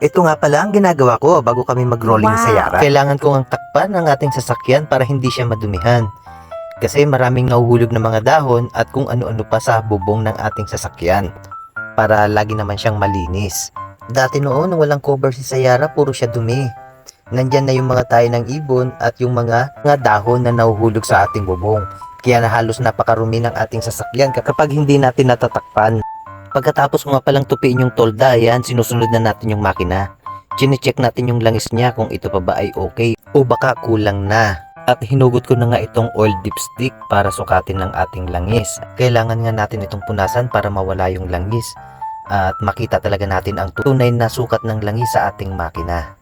Ito nga pala ang ginagawa ko bago kami mag-rolling sa Wow. Yara. Kailangan kong ang takpan ng ating sasakyan para hindi siya madumihan. Kasi maraming nahuhulog na mga dahon at kung ano-ano pa sa bubong ng ating sasakyan. Para lagi naman siyang malinis. Dati noon, nung walang cover si Sayara, puro siya dumi. Nandyan na yung mga tayo ng ibon at yung mga, mga dahon na nahuhulog sa ating bubong. Kaya na halos napakarumi ng ating sasakyan kapag hindi natin natatakpan. Pagkatapos ko nga palang tupiin yung tolda, ayan, sinusunod na natin yung makina. Chine-check natin yung langis niya kung ito pa ba ay okay o baka kulang na. At hinugot ko na nga itong oil dipstick para sukatin ng ating langis. Kailangan nga natin itong punasan para mawala yung langis at makita talaga natin ang tunay na sukat ng langis sa ating makina.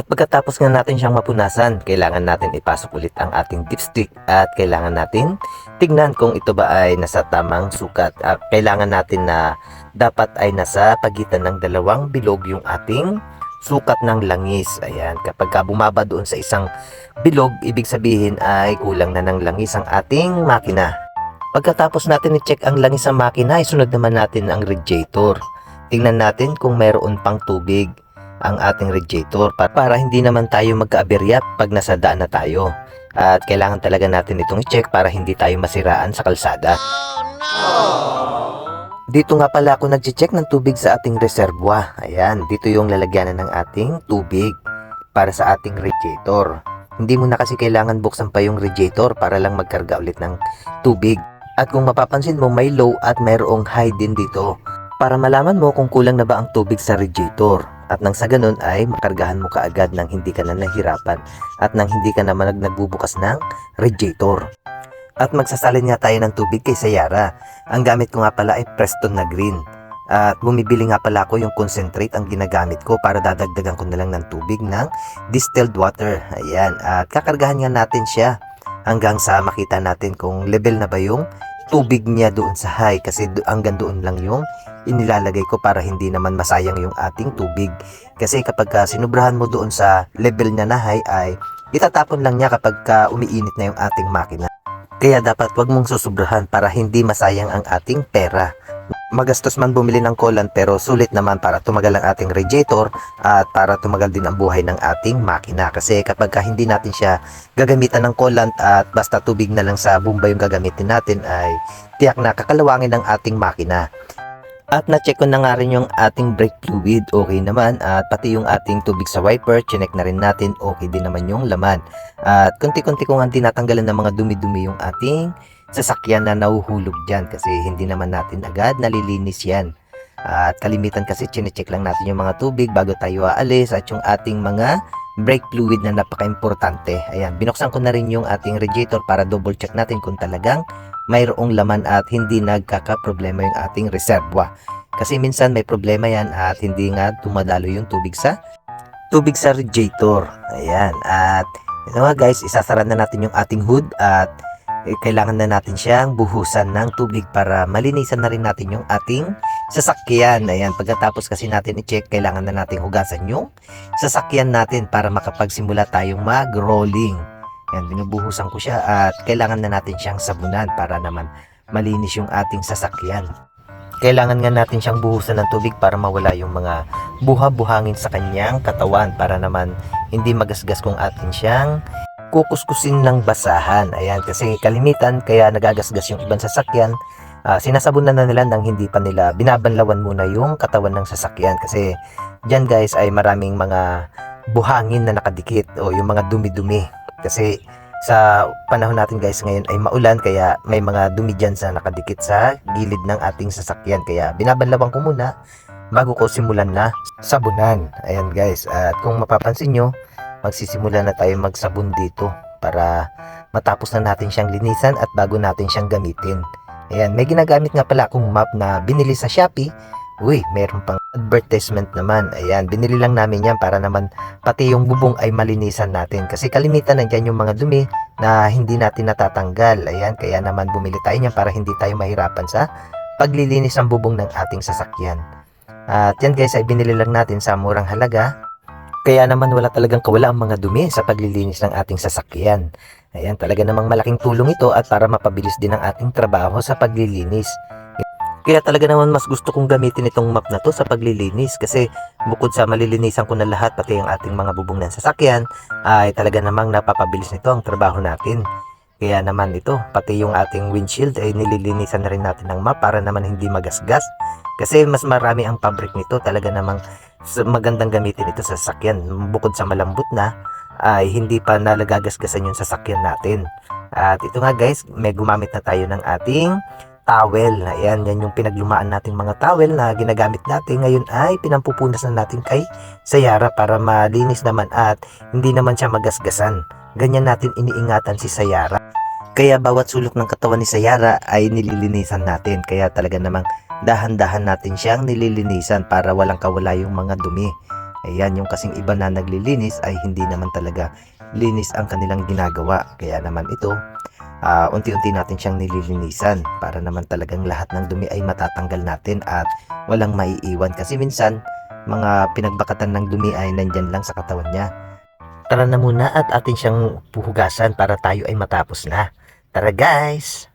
At pagkatapos nga natin siyang mapunasan, kailangan natin ipasok ulit ang ating dipstick at kailangan natin tignan kung ito ba ay nasa tamang sukat. At kailangan natin na dapat ay nasa pagitan ng dalawang bilog yung ating sukat ng langis. Ayan, kapag ka bumaba doon sa isang bilog, ibig sabihin ay kulang na ng langis ang ating makina. Pagkatapos natin i-check ang langis sa makina, isunod naman natin ang radiator. Tingnan natin kung mayroon pang tubig ang ating radiator pa- para hindi naman tayo magkaaberya pag nasa daan na tayo. At kailangan talaga natin itong i-check para hindi tayo masiraan sa kalsada. Dito nga pala ako nag-check ng tubig sa ating reservoir. Ayan, dito yung lalagyanan ng ating tubig para sa ating radiator. Hindi mo na kasi kailangan buksan pa yung radiator para lang magkarga ulit ng tubig. At kung mapapansin mo, may low at mayroong high din dito para malaman mo kung kulang na ba ang tubig sa radiator. At nang sa ganun ay makargahan mo kaagad nang hindi ka na nahirapan at nang hindi ka naman nag- nagbubukas ng radiator. At magsasalin nga tayo ng tubig kay Sayara. Ang gamit ko nga pala ay Preston na green. At bumibili nga pala ako yung concentrate ang ginagamit ko para dadagdagan ko na lang ng tubig ng distilled water. Ayan. At kakargahan nga natin siya hanggang sa makita natin kung level na ba yung tubig niya doon sa high kasi hanggang doon lang yung inilalagay ko para hindi naman masayang yung ating tubig. Kasi kapag ka sinubrahan mo doon sa level niya na high ay itatapon lang niya kapag ka umiinit na yung ating makina. Kaya dapat wag mong susubrahan para hindi masayang ang ating pera. Magastos man bumili ng coolant pero sulit naman para tumagal ang ating radiator at para tumagal din ang buhay ng ating makina. Kasi kapag ka hindi natin siya gagamitan ng coolant at basta tubig na lang sa bomba yung gagamitin natin ay tiyak na kakalawangin ang ating makina. At na-check ko na nga rin yung ating brake fluid, okay naman. At pati yung ating tubig sa wiper, chinek na rin natin, okay din naman yung laman. At konti-konti ko nga tinatanggalan ng mga dumi-dumi yung ating sasakyan na nahuhulog dyan kasi hindi naman natin agad nalilinis yan. At kalimitan kasi chinecheck lang natin yung mga tubig bago tayo aalis at yung ating mga brake fluid na napaka-importante. Ayan, binuksan ko na rin yung ating radiator para double check natin kung talagang mayroong laman at hindi nagkaka-problema yung ating reservoir. Kasi minsan may problema yan at hindi nga dumadalo yung tubig sa tubig sa radiator. Ayan, at ito nga guys, isasara na natin yung ating hood at eh, kailangan na natin siyang buhusan ng tubig para malinisan na rin natin yung ating sasakyan. Ayan, pagkatapos kasi natin i-check, kailangan na natin hugasan yung sasakyan natin para makapagsimula tayong mag-rolling. Yan, binubuhusan ko siya at kailangan na natin siyang sabunan para naman malinis yung ating sasakyan. Kailangan nga natin siyang buhusan ng tubig para mawala yung mga buha-buhangin sa kanyang katawan para naman hindi magasgas kung atin siyang kukuskusin ng basahan. Ayan, kasi kalimitan kaya nagagasgas yung ibang sasakyan. ah, sinasabunan na nila nang hindi pa nila binabanlawan muna yung katawan ng sasakyan kasi dyan guys ay maraming mga buhangin na nakadikit o yung mga dumi-dumi kasi sa panahon natin guys ngayon ay maulan kaya may mga dumi dyan sa nakadikit sa gilid ng ating sasakyan kaya binabanlawan ko muna bago ko simulan na sabunan ayan guys at kung mapapansin nyo magsisimula na tayo magsabon dito para matapos na natin siyang linisan at bago natin siyang gamitin. Ayan may ginagamit nga pala akong map na binili sa Shopee. Uy meron pang advertisement naman. Ayan binili lang namin yan para naman pati yung bubong ay malinisan natin. Kasi kalimitan nandiyan yung mga dumi na hindi natin natatanggal. Ayan kaya naman bumili tayo niyan para hindi tayo mahirapan sa paglilinis ng bubong ng ating sasakyan. At yan guys ay binili lang natin sa murang halaga kaya naman wala talagang kawala ang mga dumi sa paglilinis ng ating sasakyan ayan talaga namang malaking tulong ito at para mapabilis din ang ating trabaho sa paglilinis Kaya talaga naman mas gusto kong gamitin itong map na to sa paglilinis kasi bukod sa malilinisan ko na lahat pati ang ating mga bubong ng sasakyan ay talaga namang napapabilis nito ang trabaho natin. Kaya naman ito, pati yung ating windshield ay nililinisan na rin natin ng map para naman hindi magasgas. Kasi mas marami ang fabric nito, talaga namang magandang gamitin ito sa sasakyan. Bukod sa malambot na, ay hindi pa nalagagasgasan yung sasakyan natin. At ito nga guys, may gumamit na tayo ng ating towel. Ayan, yan yung pinaglumaan nating mga towel na ginagamit natin. Ngayon ay pinampupunas na natin kay Sayara para malinis naman at hindi naman siya magasgasan. Ganyan natin iniingatan si Sayara. Kaya bawat sulok ng katawan ni Sayara ay nililinisan natin. Kaya talaga namang dahan-dahan natin siyang nililinisan para walang kawala yung mga dumi. Ayan, yung kasing iba na naglilinis ay hindi naman talaga linis ang kanilang ginagawa. Kaya naman ito, ah, unti-unti natin siyang nililinisan para naman talagang lahat ng dumi ay matatanggal natin at walang maiiwan. Kasi minsan, mga pinagbakatan ng dumi ay nandyan lang sa katawan niya. Tara na muna at atin siyang puhugasan para tayo ay matapos na. Tara guys!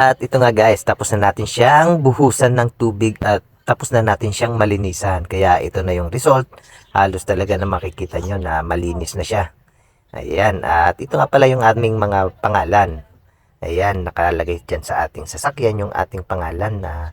At ito nga guys, tapos na natin siyang buhusan ng tubig at tapos na natin siyang malinisan. Kaya ito na yung result. Halos talaga na makikita nyo na malinis na siya. Ayan, at ito nga pala yung aming mga pangalan. Ayan, nakalagay dyan sa ating sasakyan yung ating pangalan na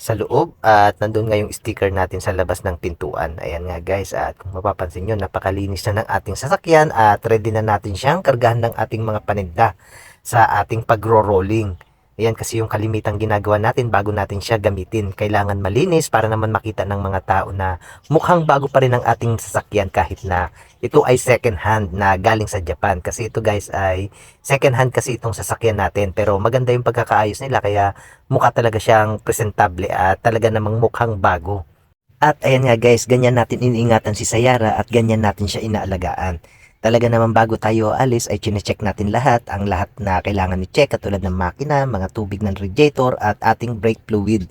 sa loob at nandun nga yung sticker natin sa labas ng pintuan. Ayan nga guys, at kung mapapansin nyo, napakalinis na ng ating sasakyan at ready na natin siyang kargahan ng ating mga paninda sa ating pagro-rolling. Ayan kasi yung kalimitang ginagawa natin bago natin siya gamitin. Kailangan malinis para naman makita ng mga tao na mukhang bago pa rin ang ating sasakyan kahit na ito ay second hand na galing sa Japan. Kasi ito guys ay second hand kasi itong sasakyan natin. Pero maganda yung pagkakaayos nila kaya mukha talaga siyang presentable at talaga namang mukhang bago. At ayan nga guys, ganyan natin iniingatan si Sayara at ganyan natin siya inaalagaan. Talaga naman bago tayo alis ay chinecheck natin lahat, ang lahat na kailangan i-check katulad ng makina, mga tubig ng radiator at ating brake fluid.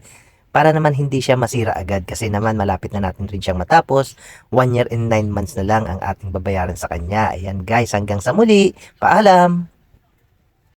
Para naman hindi siya masira agad kasi naman malapit na natin rin siyang matapos. 1 year and 9 months na lang ang ating babayaran sa kanya. Ayan guys, hanggang sa muli. Paalam!